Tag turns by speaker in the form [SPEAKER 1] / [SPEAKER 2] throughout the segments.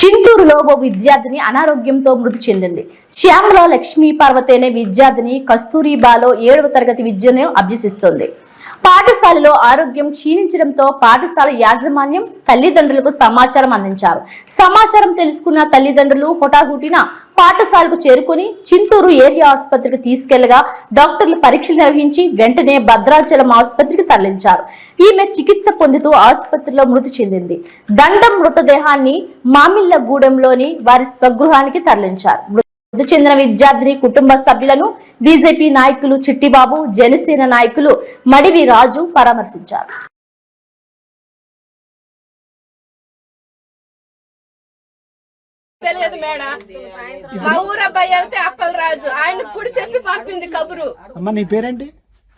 [SPEAKER 1] చింతూరులో ఓ విద్యార్థిని అనారోగ్యంతో మృతి చెందింది. శ్యామలో లక్ష్మీ పార్వతి అనే విద్యార్థిని కస్తూరిబాలో ఏడవ తరగతి విద్యను అభ్యసిస్తోంది. పాఠశాలలో ఆరోగ్యం క్షీణించడంతో పాఠశాల యాజమాన్యం తల్లిదండ్రులకు సమాచారం అందించారు. సమాచారం తెలుసుకున్న తల్లిదండ్రులు హుటాహుటిన పాఠశాలకు చేరుకుని చింతూరు ఏరియా ఆసుపత్రికి తీసుకెళ్ళగా డాక్టర్లు పరీక్షలు నిర్వహించి వెంటనే భద్రాచలం ఆసుపత్రికి తరలించారు. ఈమె చికిత్స పొందుతూ ఆసుపత్రిలో మృతి చెందింది. దండం మృతదేహాన్ని మామిళ్ళగూడెంలోని వారి స్వగృహానికి తరలించారు. చెందిన విద్యార్థిని కుటుంబ సభ్యులను బీజేపీ నాయకులు చిట్టిబాబు జనసేన నాయకులు మడివి రాజు పరామర్శించారు.
[SPEAKER 2] తెలియదు మేడం. మా ఊరు అబ్బాయి వెళ్తే అప్పలరాజు ఆయన కుడి చెప్పి పంపింది కబురు.
[SPEAKER 3] అమ్మ నీ పేరేంటి?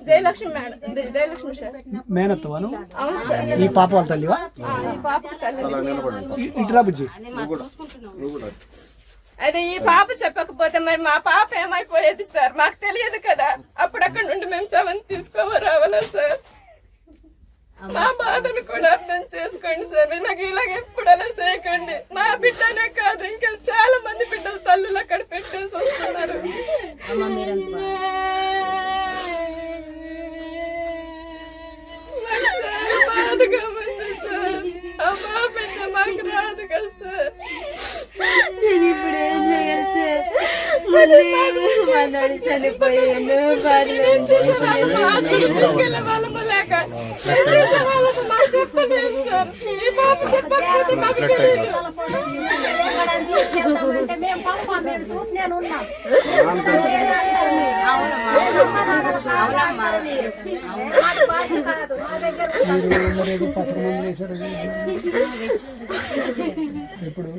[SPEAKER 2] జయలక్ష్మి మేడం. జయలక్ష్మి సార్.
[SPEAKER 3] మేనత్తవాను?
[SPEAKER 2] అవును సార్.
[SPEAKER 3] నీ పాప వాళ్ళ తల్లివా?
[SPEAKER 2] ఆ, ఈ పాప తల్లి.
[SPEAKER 3] ఇ- ఇటురా బుజ్జి.
[SPEAKER 2] అదే ఈ పాప చెప్పకపోతే మరి మా పాప ఏమైపోయేది సార్? మాకు తెలియదు కదా. అప్పుడు అక్కడ నుండి మేము సెవెన్ తీసుకోవాలి రావాలా సార్? మా బాధను కూడా అర్థం చేసుకోండి సార్. ఇలాగ ఇలాగ ఎప్పుడు అలా చేయకండి. మా బిడ్డనే కాదు ఇంకా చాలా మంది బిడ్డలు తల్లులు అక్కడ పెట్టేసి వస్తున్నారు. బాధగా ఉంది సార్ ఆ మా బిడ్డ మాకు రాదు కదా సార్
[SPEAKER 4] నేను ఇప్పుడు ఏం చేయాలి సార్ ముందు మా డాడీ చనిపోయాను బాధలో
[SPEAKER 2] తీసుకెళ్ళే వాళ్ళము లేక ఏం చేసే వాళ్ళము మాకు చెప్పలేదు సార్ ఈ పాప చెప్పకపోతే మాకు తెలియదు
[SPEAKER 3] మీరు మరి ఏదో పసరు మంది చేశారు ఇప్పుడు